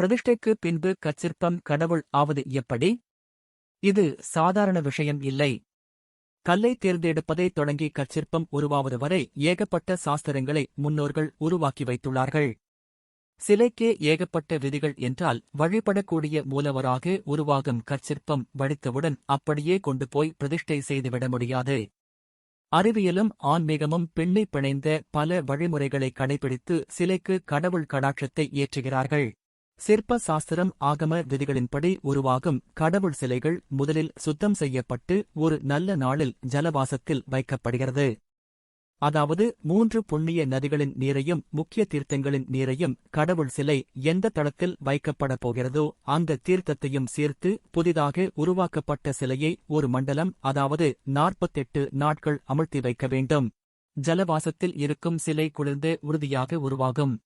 பிரதிஷ்டைக்கு பின்பு கச்சிற்பம் கடவுள் ஆவது எப்படி? இது சாதாரண விஷயம் இல்லை. கல்லை தேர்ந்தெடுப்பதை தொடங்கி கச்சிற்பம் உருவாவது வரை ஏகப்பட்ட சாஸ்திரங்களை முன்னோர்கள் உருவாக்கி வைத்துள்ளார்கள். சிலைக்கே ஏகப்பட்ட விதிகள் என்றால் வழிபடக்கூடிய மூலவராக உருவாகும் கற்சிற்பம் வடித்தவுடன் அப்படியே கொண்டு போய் பிரதிஷ்டை செய்துவிட முடியாது. அறிவியலும் ஆன்மீகமும் பின்னி பிணைந்த பல வழிமுறைகளை கடைபிடித்து சிலைக்கு கடவுள் கடாட்சத்தை ஏற்றுகிறார்கள். சிற்ப சாஸ்திரம் ஆகம விதிகளின்படி உருவாகும் கடவுள் சிலைகள் முதலில் சுத்தம் செய்யப்பட்டு ஒரு நல்ல நாளில் ஜலவாசத்தில் வைக்கப்படுகிறது. அதாவது மூன்று புண்ணிய நதிகளின் நீரையும் முக்கிய தீர்த்தங்களின் நீரையும் கடவுள் சிலை எந்த தளத்தில் வைக்கப்படப் போகிறதோ அந்த தீர்த்தத்தையும் சேர்த்து புதிதாக உருவாக்கப்பட்ட சிலையை ஒரு மண்டலம் அதாவது நாற்பத்தெட்டு நாட்கள் அமழ்த்தி வைக்க வேண்டும். ஜலவாசத்தில் இருக்கும் சிலை குளிர்ந்து உறுதியாக உருவாகும்.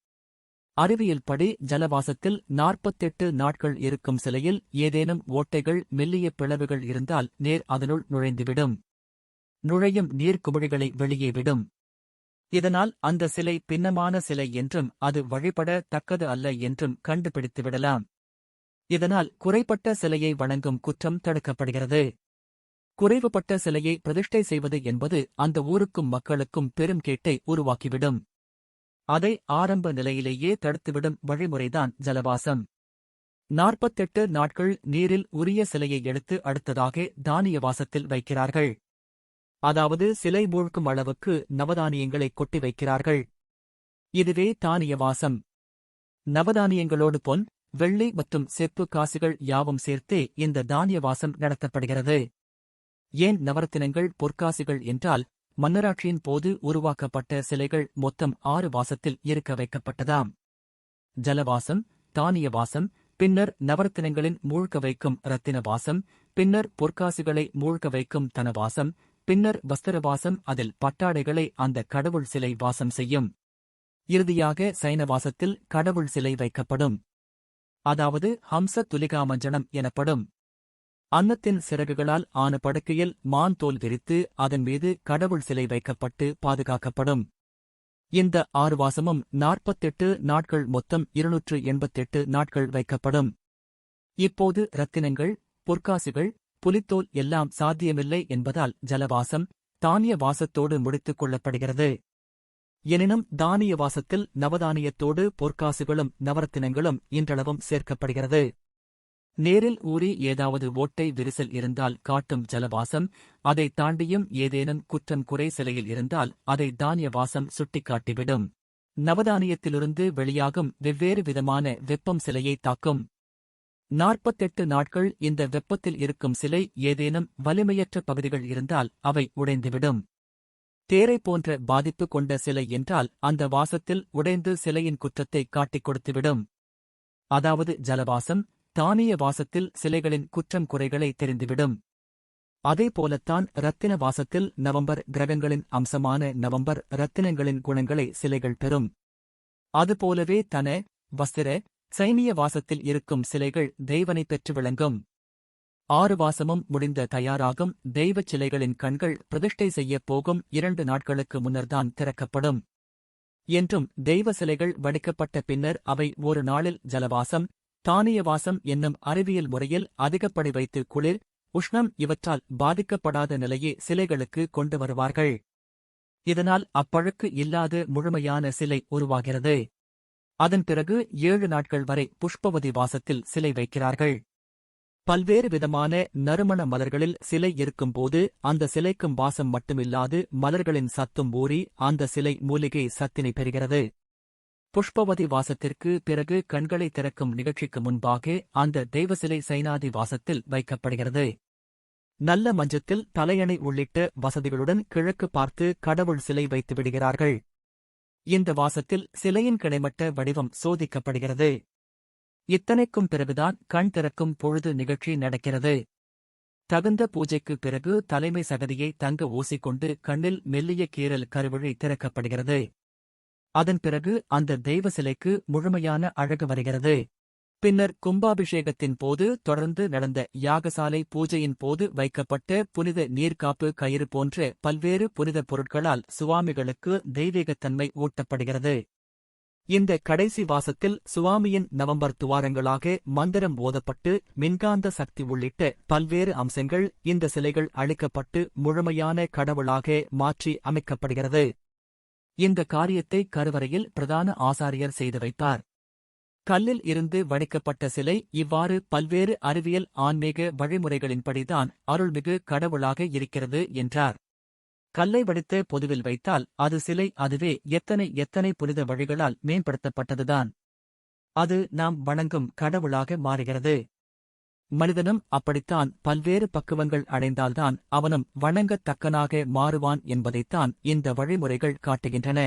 அறிவியல் படி ஜலவாசத்தில் நாற்பத்தெட்டு நாட்கள் இருக்கும் சிலையில் ஏதேனும் ஓட்டைகள் மெல்லிய பிளவுகள் இருந்தால் நேர் அதனுள் நுழைந்துவிடும். நுழையும் நீர்க்குமிழிகளை வெளியே விடும். இதனால் அந்த சிலை பின்னமான சிலை என்றும் அது வழிபட தக்கது அல்ல என்றும் கண்டுபிடித்துவிடலாம். இதனால் குறைபட்ட சிலையை வணங்கும் குற்றம் தடுக்கப்படுகிறது. குறைவுபட்ட சிலையை பிரதிஷ்டை செய்வது என்பது அந்த ஊருக்கும் மக்களுக்கும் பெரும் கேட்டை உருவாக்கிவிடும். அதை ஆரம்ப நிலையிலேயே தடுத்துவிடும் வழிமுறைதான் ஜலவாசம். நாற்பத்தெட்டு நாட்கள் நீரில் உரிய சிலையை எடுத்து அடுத்ததாக தானிய வாசத்தில் வைக்கிறார்கள். அதாவது சிலை மூழ்கும் அளவுக்கு நவதானியங்களை கொட்டி வைக்கிறார்கள். இதுவே தானிய வாசம். நவதானியங்களோடு பொன் வெள்ளி மற்றும் செப்பு காசுகள் யாவும் சேர்த்தே இந்த தானிய வாசம் நடத்தப்படுகிறது. ஏன் நவரத்தினங்கள் பொற்காசுகள் என்றால் மன்னராட்சியின் போது உருவாக்கப்பட்ட சிலைகள் மொத்தம் ஆறு வாசத்தில் இருக்க வைக்கப்பட்டதாம். ஜலவாசம் தானிய வாசம் பின்னர் நவரத்தினங்களின் மூழ்க வைக்கும் ரத்தின வாசம் பின்னர் பொற்காசுகளை மூழ்க வைக்கும் தனவாசம் பின்னர் வஸ்திரவாசம் அதில் பட்டாடைகளை அந்த கடவுள் சிலை வாசம் செய்யும். இறுதியாக சைனவாசத்தில் கடவுள் சிலை வைக்கப்படும். அதாவது ஹம்ச துலிகாமஞ்சனம் எனப்படும். அன்னத்தின் சிறகுகளால் ஆன படுக்கையில் மான் தோல் விரித்து அதன் மீது கடவுள் சிலை வைக்கப்பட்டு பாதுகாக்கப்படும். இந்த ஆறு வாசமும் நாற்பத்தெட்டு நாட்கள் மொத்தம் இருநூற்று எண்பத்தெட்டு நாட்கள் வைக்கப்படும். இப்போது ரத்தினங்கள் பொற்காசுகள் புலித்தோல் எல்லாம் சாத்தியமில்லை என்பதால் ஜலவாசம் தானிய வாசத்தோடு முடித்துக் கொள்ளப்படுகிறது. எனினும் தானிய வாசத்தில் நவதானியத்தோடு பொற்காசுகளும் நவரத்தினங்களும் இன்றளவும் சேர்க்கப்படுகிறது. நேரில் ஊறி ஏதாவது ஓட்டை விரிசல் இருந்தால் காட்டும் ஜலவாசம் அதை தாண்டியும் ஏதேனும் குற்றம் குறை சிலையில் இருந்தால் அதை தானிய வாசம் சுட்டிக்காட்டிவிடும். நவதானியத்திலிருந்து வெளியாகும் வெவ்வேறு விதமான வெப்பம் சிலையை தாக்கும். நாற்பத்தெட்டு நாட்கள் இந்த வெப்பத்தில் இருக்கும் சிலை ஏதேனும் வலிமையற்ற பகுதிகள் இருந்தால் அவை உடைந்துவிடும். தேரை போன்ற பாதிப்பு கொண்ட சிலை என்றால் அந்த வாசத்தில் உடைந்து சிலையின் குற்றத்தை காட்டிக் கொடுத்துவிடும். அதாவது ஜலவாசம் தானிய வாசத்தில் சிலைகளின் குற்றம் குறைகளை தெரிந்துவிடும். அதே போலத்தான் ரத்தின வாசத்தில் நவம்பர் கிரகங்களின் அம்சமான நவம்பர் ரத்தினங்களின் குணங்களை சிலைகள் பெறும். அதுபோலவே தன வஸ்திர சைனிய வாசத்தில் இருக்கும் சிலைகள் தெய்வனை பெற்று விளங்கும். ஆறு வாசமும் முடிந்த தயாராகும் தெய்வச் சிலைகளின் கண்கள் பிரதிஷ்டை செய்யப் போகும் இரண்டு நாட்களுக்கு முன்னர்தான் திறக்கப்படும். என்றும் தெய்வ சிலைகள் வடிக்கப்பட்ட பின்னர் அவை ஒரு நாளில் ஜலவாசம் தானிய வாசம் என்னும் அறிவியல் முறையில் அதிகப்படி வைத்து குளிர் உஷ்ணம் இவற்றால் பாதிக்கப்படாத நிலையே சிலைகளுக்கு கொண்டு வருவார்கள். இதனால் அப்பழுக்கு இல்லாத முழுமையான சிலை உருவாகிறது. அதன் பிறகு ஏழு நாட்கள் வரை புஷ்பவதி வாசத்தில் சிலை வைக்கிறார்கள். பல்வேறு விதமான நறுமண மலர்களில் சிலை இருக்கும்போது அந்த சிலைக்கும் வாசம் மட்டுமில்லாது மலர்களின் சத்தும் ஊறி அந்த சிலை மூலிகை சத்தினை பெறுகிறது. புஷ்பவதி வாசத்திற்கு பிறகு கண்களை திறக்கும் நிகழ்ச்சிக்கு முன்பாக அந்த தெய்வசிலை சைனாதி வாசத்தில் வைக்கப்படுகிறது. நல்ல மஞ்சத்தில் தலையணை உள்ளிட்ட வசதிகளுடன் கிழக்கு பார்த்து கடவுள் சிலை வைத்து விடுகிறார்கள். இந்த வாசத்தில் சிலையின் கிடைமட்ட வடிவம் சோதிக்கப்படுகிறது. இத்தனைக்கும் பிறகுதான் கண் திறக்கும் பொழுது நிகழ்ச்சி நடக்கிறது. தகுந்த பூஜைக்கு பிறகு தலைமை சகதியை தங்க ஊசிக்கொண்டு கண்ணில் மெல்லிய கீறல் கருவழி திறக்கப்படுகிறது. அதன் பிறகு அந்த தெய்வ சிலைக்கு முழுமையான அழகு வருகிறது. பின்னர் கும்பாபிஷேகத்தின் போது தொடர்ந்து நடந்த யாகசாலை பூஜையின் போது வைக்கப்பட்ட புனித நீர்க்காப்பு கயிறு போன்ற பல்வேறு புனித பொருட்களால் சுவாமிகளுக்கு தெய்வீகத்தன்மை ஊட்டப்படுகிறது. இந்த கடைசி வாசத்தில் சுவாமியின் நவம்பர் துவாரங்களாக மந்திரம் ஓதப்பட்டு மின்காந்த சக்தி உள்ளிட்ட பல்வேறு அம்சங்கள் இந்த சிலைகள் அழிக்கப்பட்டு முழுமையான கடவுளாக மாற்றி அமைக்கப்படுகிறது. இந்த காரியத்தை கருவறையில் பிரதான ஆசாரியர் செய்து வைத்தார். கல்லில் இருந்து வடிக்கப்பட்ட சிலை இவ்வாறு பல்வேறு அறிவியல் ஆன்மீக வழிமுறைகளின்படிதான் அருள்மிகு கடவுளாக இருக்கிறது என்றார். கல்லை வடித்த பொதுவில் வைத்தால் அது சிலை அதுவே எத்தனை எத்தனை புனித வழிகளால் மேம்படுத்தப்பட்டதுதான். அது நாம் வணங்கும் கடவுளாக மாறுகிறது. மனிதனும் அப்படித்தான் பல்வேறு பக்குவங்கள் அடைந்தால்தான் அவனும் வணங்கத்தக்கனாக மாறுவான் என்பதைத்தான் இந்த வழிமுறைகள் காட்டுகின்றன.